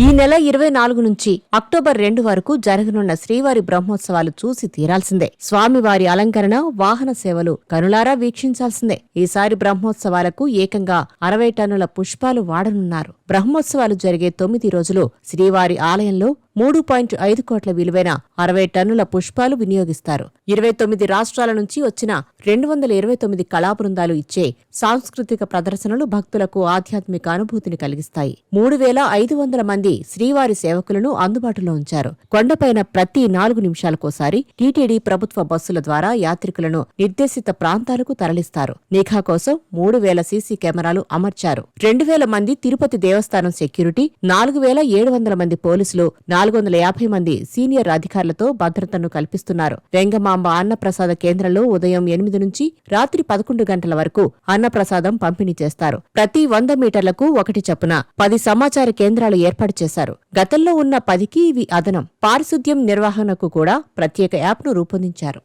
ఈ నెల ఇరవై నాలుగు నుంచి అక్టోబర్ రెండు వరకు జరగనున్న శ్రీవారి బ్రహ్మోత్సవాలు చూసి తీరాల్సిందే. స్వామివారి అలంకరణ వాహన సేవలు కనులారా వీక్షించాల్సిందే. ఈసారి బ్రహ్మోత్సవాలకు ఏకంగా అరవై టన్నుల పుష్పాలు వాడనున్నారు. బ్రహ్మోత్సవాలు జరిగే తొమ్మిది రోజులు శ్రీవారి ఆలయంలో మూడు పాయింట్ ఐదు కోట్ల విలువైన అరవై టన్నుల పుష్పాలు వినియోగిస్తారు. ఇరవై తొమ్మిది రాష్ట్రాల నుంచి వచ్చిన రెండు వందల ఇరవై తొమ్మిది కళాబృందాలు ఇచ్చే సాంస్కృతిక ప్రదర్శనలు భక్తులకు ఆధ్యాత్మిక అనుభూతిని కలిగిస్తాయి. మూడు వేల ఐదు వందల మంది శ్రీవారి సేవకులను అందుబాటులో ఉంచారు. కొండపైన ప్రతి నాలుగు నిమిషాలకోసారి టీటీడీ ప్రభుత్వ బస్సుల ద్వారా యాత్రికులను నిర్దేశిత ప్రాంతాలకు తరలిస్తారు. నిఘా కోసం మూడు వేల సీసీ కెమెరాలు అమర్చారు. రెండు వేల మంది తిరుపతి దేవస్థానం సెక్యూరిటీ నాలుగు వేల ఏడు వందల మంది పోలీసులు నాలుగు వందల యాభై మంది సీనియర్ అధికారులతో భద్రతను కల్పిస్తున్నారు. వెంగమాంబ అన్నప్రసాద కేంద్రంలో ఉదయం ఎనిమిది నుంచి రాత్రి పదకొండు గంటల వరకు అన్నప్రసాదం పంపిణీ చేస్తారు. ప్రతి వంద మీటర్లకు ఒకటి చొప్పున పది సమాచార కేంద్రాలు ఏర్పాటు చేశారు. గతంలో ఉన్న పదికి ఇవి అదనం. పారిశుద్ధ్యం నిర్వహణకు కూడా ప్రత్యేక యాప్ను రూపొందించారు.